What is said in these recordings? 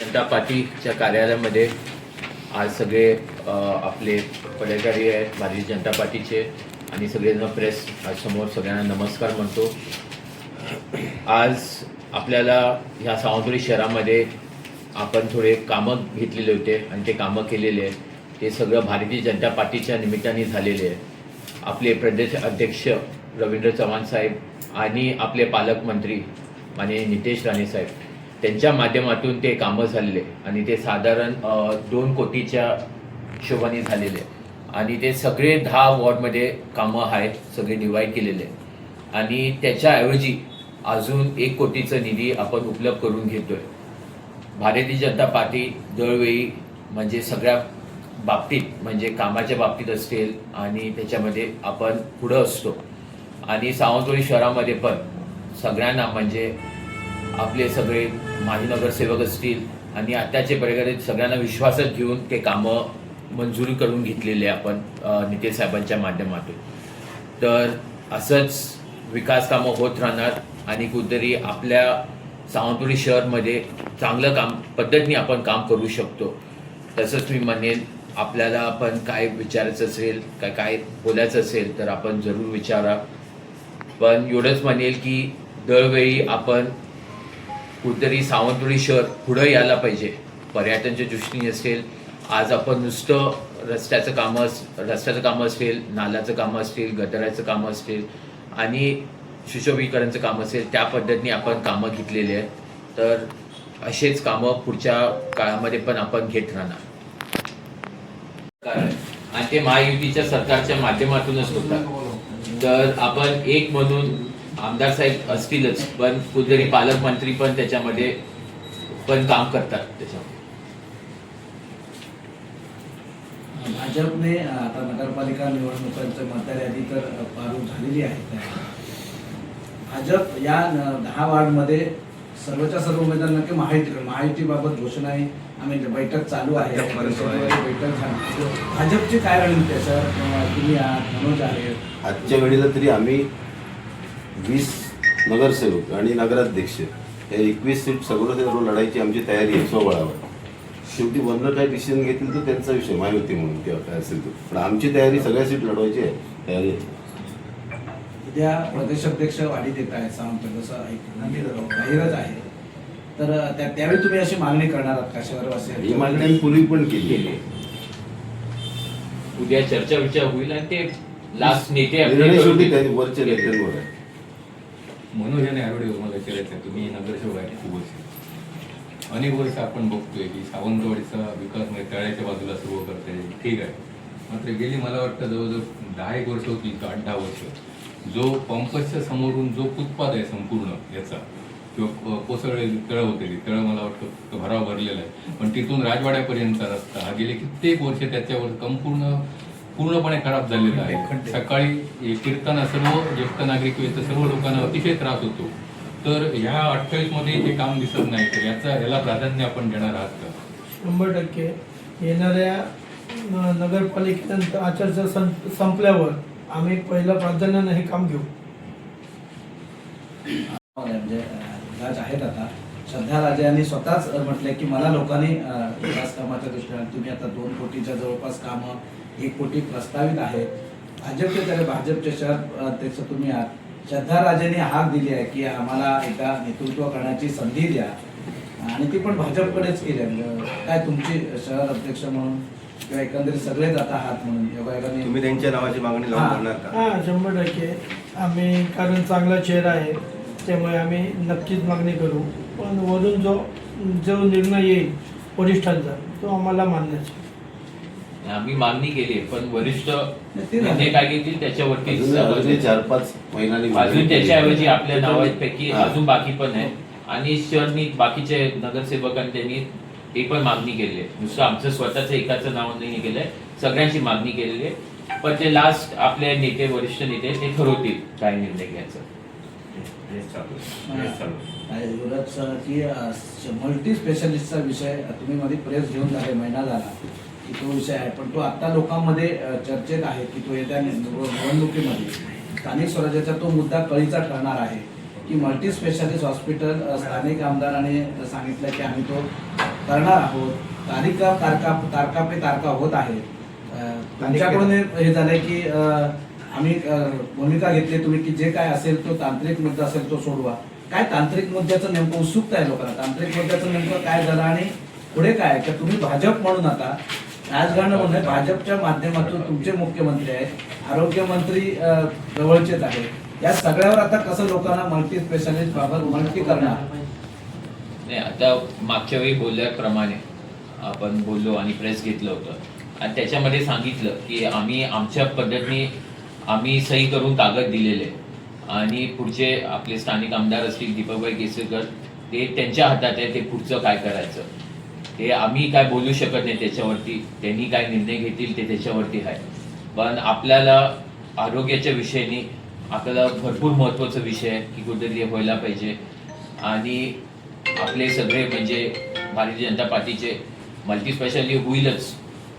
जनता पार्टीच्या कार्यालयामध्ये आज सगळे आपले पदाधिकारी आहेत भारतीय जनता पार्टीचे आणि सगळेजण प्रेस आज समोर सगळ्यांना नमस्कार म्हणतो. आज आपल्याला ह्या सावंतवाडी शहरामध्ये आपण थोडे कामं घेतलेले होते आणि ते कामं केलेले आहे ते सगळं भारतीय जनता पार्टीच्या निमित्ताने झालेले आहे आपले प्रदेश अध्यक्ष रवींद्र चव्हाण साहेब आणि आपले पालकमंत्री माननीय नितेश राणे साहेब. त्यांच्या माध्यमातून ते कामं झालेले आणि ते साधारण दोन कोटीच्या हिशोबाने झालेले आणि ते सगळे दहा वॉर्डमध्ये कामं आहेत सगळे डिवाईड केलेले आणि त्याच्याऐवजी अजून एक कोटीचं निधी आपण उपलब्ध करून घेतोय. भारतीय जनता पार्टी दरवेळी म्हणजे सगळ्या बाबतीत म्हणजे कामाच्या बाबतीत असेल आणि त्याच्यामध्ये आपण पुढं असतो. आणि सावंतवाडी शहरामध्ये पण सगळ्यांना म्हणजे आपले सगळे माजी नगरसेवक असतील आणि आत्ताचे पर्यटक सगळ्यांना विश्वासात घेऊन ते कामं मंजुरी करून घेतलेले आपण नितेश साहेबांच्या माध्यमातून. तर असंच विकास कामं होत राहणार आणि कुठेतरी आपल्या सावंतवाडी शहरमध्ये चांगलं काम पद्धतीने आपण काम करू शकतो. तसंच मी म्हणेन आपल्याला आपण काय विचारायचं असेल काय काय बोलायचं असेल तर आपण जरूर विचारा. पण एवढंच म्हणेल की दरवेळी आपण कुठेतरी सावंतवाडी शहर पुढं यायला पाहिजे. पर्यटनच्या दृष्टीने असेल आज आपण नुसतं रस्त्याचं कामं अस रस्त्याचं कामं असेल नाल्याचं कामं असतील गटाराचं कामं असतील आणि सुशोभीकरणचं काम असेल त्या पद्धतीने आपण कामं घेतलेली आहे तर असेच कामं पुढच्या काळामध्ये पण आपण घेत राहणार. कारण आणि ते महायुतीच्या सरकारच्या माध्यमातूनच होतात. तर आपण एक म्हणून आमदार साहेब असतीलच पण कुठेतरी पालकमंत्री पण त्याच्यामध्ये पण काम करतात त्याच्यामध्ये. भाजपने आता नगरपालिका निवडणुकांचं मतदार यादी तर पारू झालेली आहे. भाजप या दहा वार्डमध्ये सर्वच्या सर्व उमेदवारांना की महायुती महायुतीबाबत घोषणा आहे. आम्ही बैठक चालू आहे. बैठक झाली. भाजपची काय रणनीती आहे सर? तुम्ही आहात मनोज आहे आजच्या वेळेला तरी आम्ही वीस नगरसेवक आणि नगराध्यक्ष हे एकवीस सीट सगळं ते लढायची आमची तयारी आहे स्वबळावर. शेवटी वरनं काय डिसिजन घेतील तर त्यांचा विषय माहिती म्हणून किंवा काय असेल तर पण आमची तयारी सगळ्या सीट लढवायची आहे तयारी आहे. उद्या प्रदेशाध्यक्ष वाढीत येत आहेत सावंत जसं ऐकलं जाहीरच आहे. तर त्या त्यावेळी तुम्ही अशी मागणी करणार आहात का? शहरवासी ही मागणी आम्ही पूर्वी पण केली आहे. उद्या चर्चा विचार होईल आणि ते लास्ट नेते आपले निर्णय शेवटी वरच्या नेत्यांवर आहे. मनोज याने आरोडे मला विचारायचं आहे तुम्ही नगरसेवक आहे खूप वर्ष. अनेक वर्ष आपण बघतोय की सावंतवाडीचा विकास म्हणजे तळ्याच्या बाजूला सुरू करते ठीक आहे. मात्र गेली मला वाटतं जवळजवळ दहा एक वर्ष होती आठ दहा वर्ष. जो पंपसच्या समोरून जो फुटपाथ आहे संपूर्ण याचा किंवा कोसळलेली तळं होते तळं मला वाटतं भराव भरलेला आहे. पण तिथून राजवाड्यापर्यंतचा रस्ता हा गेले कित्येक वर्ष त्याच्यावर संपूर्ण पूर्णपणे खराब झालेला आहे. सकाळी फिरताना सर्व ज्येष्ठ नागरिक येतं सर्व लोकांना अतिशय त्रास होतो. तर ह्या अठ्ठावीसमध्ये हे काम दिसत नाही तर याचा याला प्राधान्य आपण देणार आहात का? शंभर टक्के. येणाऱ्या न- नगरपालिकेनंतर आचारसंहिता संपल्यावर आम्ही पहिलं प्राधान्यानं हे काम घेऊ. म्हणजे आहेत आता. श्रद्धा राजे यांनी स्वतःच म्हटलंय की मला लोकांनी विकास कामाच्या दृष्टीने तुम्ही आता दोन कोटीच्या जवळपास कामं एक कोटी प्रस्तावित आहेत. भाजपचे तर भाजपचे शहर अध्यक्ष तुम्ही आहात. श्रद्धा राजेने हाक दिली आहे की आम्हाला एका नेतृत्व करण्याची संधी द्या. आणि ती पण भाजपकडेच केली आहे. म्हणजे काय तुमची शहर अध्यक्ष म्हणून किंवा एकंदरीत सगळेच आता आहात म्हणून तुम्ही त्यांच्या नावाची मागणी लावून. करणार का? हां शंभर टक्के. आम्ही कारण चांगला चेहरा आहे त्यामुळे आम्ही नक्कीच मागणी करू. पण वरून जो जो निर्णय येईल वरिष्ठांचा तो आम्हाला मान्यच आहे. आम्ही मागणी केली आहे, पण वरिष्ठ. नेते काय घेतील? त्याच्यावरती अजून चार पाच महिन्यांनी अजून त्याच्याऐवजी आपल्या नावापैकी हा. अजून बाकी पण आहे आणि शहरनी बाकीचे नगरसेवकांनी त्यांनी ते पण मागणी केली आहे. नुसतं आमचं स्वतःचं एकाचं नाव नाही केलंय सगळ्यांची मागणी केलेली आहे. पण ते लास्ट आपले नेते वरिष्ठ नेते ते ठरवतील काय निर्णय घ्यायचा. युवराज सर की मल्टी स्पेशालिस्टचा विषय तुम्ही मध्ये प्रेस घेऊन झाले महिना झाला की तो विषय आहे. पण तो आता लोकांमध्ये चर्चेत आहे की तो येत्या निवडणुकीमध्ये. स्थानिक स्वराज्याचा तो मुद्दा कळीचा ठरणार आहे की मल्टी स्पेशालिस्ट हॉस्पिटल स्थानिक आमदाराने सांगितलं की आम्ही तो करणार आहोत. तारिका तारका तारका पे तारका होत आहे. त्यांच्याकडून हे- झालंय की आम्ही भूमिका घेतली तुम्ही की जे काय असेल तो तांत्रिक मुद्दा असेल तो सोडवा. काय तांत्रिक मुद्द्याचं नेमकं उत्सुकता आहे लोकांना? तांत्रिक मुद्द्याचं नेमकं काय झालं आणि पुढे काय की तुम्ही भाजप म्हणून आता राजकारण म्हणून भाजपच्या माध्यमातून तुमचे मुख्यमंत्री आहेत आरोग्यमंत्री जवळचेच आहेत. या सगळ्यावर आता कसं लोकांना मल्टी स्पेशालिस्ट बाबत मल्टी करणार? नाही आता मागच्या वेळी बोलल्याप्रमाणे आपण बोललो आणि प्रेस घेतलं होतं. आणि त्याच्यामध्ये सांगितलं की आम्ही आमच्या पद्धतीने आम्ही सही करून ताकद दिलेले आणि पुढचे आपले स्थानिक आमदार असतील दीपकभाई केसरकर ते त्यांच्या हातात आहे ते पुढचं काय करायचं? ते आम्ही काय बोलू शकत नाही त्याच्यावरती. त्यांनी काय निर्णय घेतील ते त्याच्यावरती आहे. पण आपल्याला आरोग्याच्या विषयाने आपल्याला भरपूर महत्त्वाचा विषय आहे की कुठेतरी व्हायला पाहिजे. आणि आपले सगळे म्हणजे भारतीय जनता पार्टीचे मल्टीस्पेशालिटी होईलच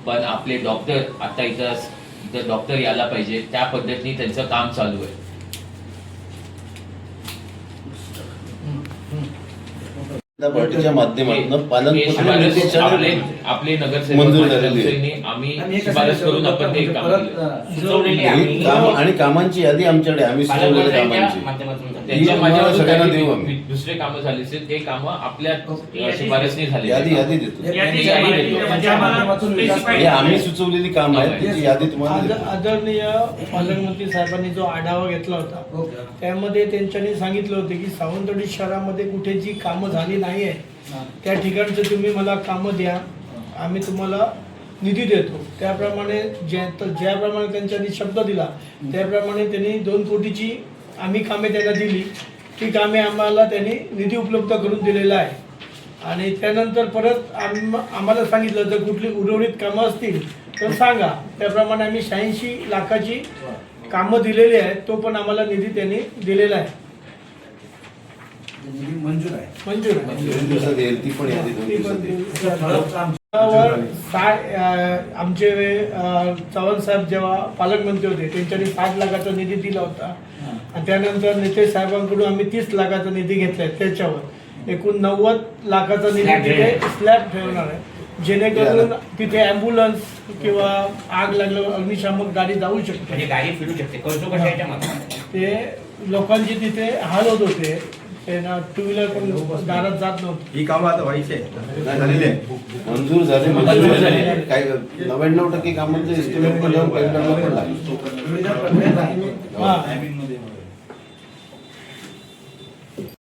पण आपले डॉक्टर आता इथं इथं डॉक्टर यायला पाहिजे. त्या पद्धतीने त्यांचं काम चालू आहे. पार्टीच्या माध्यमातून हे नितीश आपले नगरसेवक आम्ही आणि हे कसं शिफारस करून आपण ते म्हणजे काम परत, केलं. अं, सुचवलेली ही आम्ही. काम आणि कामांची यादी आमच्याकडे आम्ही सुचवलेल्या पालकमंत्र्यांच्या कामांची. ही सगळ्यांना देऊ आम्ही. दुसरे कामं झाले असेल ते कामं आपल्या. अ, शिफारसने झाले यादी यादी देतो. हे हे आम्ही सुचवलेली काम आहेत. त्याची यादी तुम्हाला आदरणीय पालकमंत्री साहेबांनी जो आढावा घेतला होता ओके. त्यामध्ये त्यांच्यानी सांगितलं होते की सावंतवाडी शहरामध्ये कुठे जी कामं झाली नाही नाही आहे त्या ठिकाणचं तुम्ही मला कामं द्या. आम्ही तुम्हाला निधी देतो. त्याप्रमाणे ज्या तर ज्याप्रमाणे त्यांच्यानी शब्द दिला त्याप्रमाणे त्यांनी दोन कोटीची आम्ही कामे त्यांना दिली. ती कामे आम्हाला त्यांनी निधी उपलब्ध करून दिलेला आहे. आणि त्यानंतर परत आम आम्हाला सांगितलं जर कुठली उर्वरित कामं असतील तर सांगा. त्याप्रमाणे आम्ही शहाऐंशी लाखाची कामं दिलेली आहेत तो पण आम्हाला निधी त्यांनी दिलेला आहे. मंजूर आहे. मंजूर आहे. दोन दिवसात येईल ती पण दोन दिवसात येईल आमचे चव्हाण साहेब जेव्हा पालकमंत्री होते त्यांच्यानी साठ लाखाचा निधी दिला होता. आणि त्यानंतर नितेश साहेबांकडून आम्ही तीस लाखाचा निधी घेतलाय त्याच्यावर एकूण नव्वद लाखाचा निधी तिथे. स्लॅब ठेवणार आहे. जेणेकरून तिथे अँब्युलन्स किंवा आग लागल्यावर अग्निशामक गाडी जाऊ शकते. म्हणजे गाडी फिरू शकते. ते लोकांची तिथे हाल होत होते. टू व्हीलर पण दारात जात नव्हते. ही कामं आता व्हायची आहे झालेली आहे. मंजूर झाले मंजूर मंजूर झाले. झाले. काही नव्याण्णव टक्के कामांचं एस्टिमेट पण काही कामं पण लागली. हा.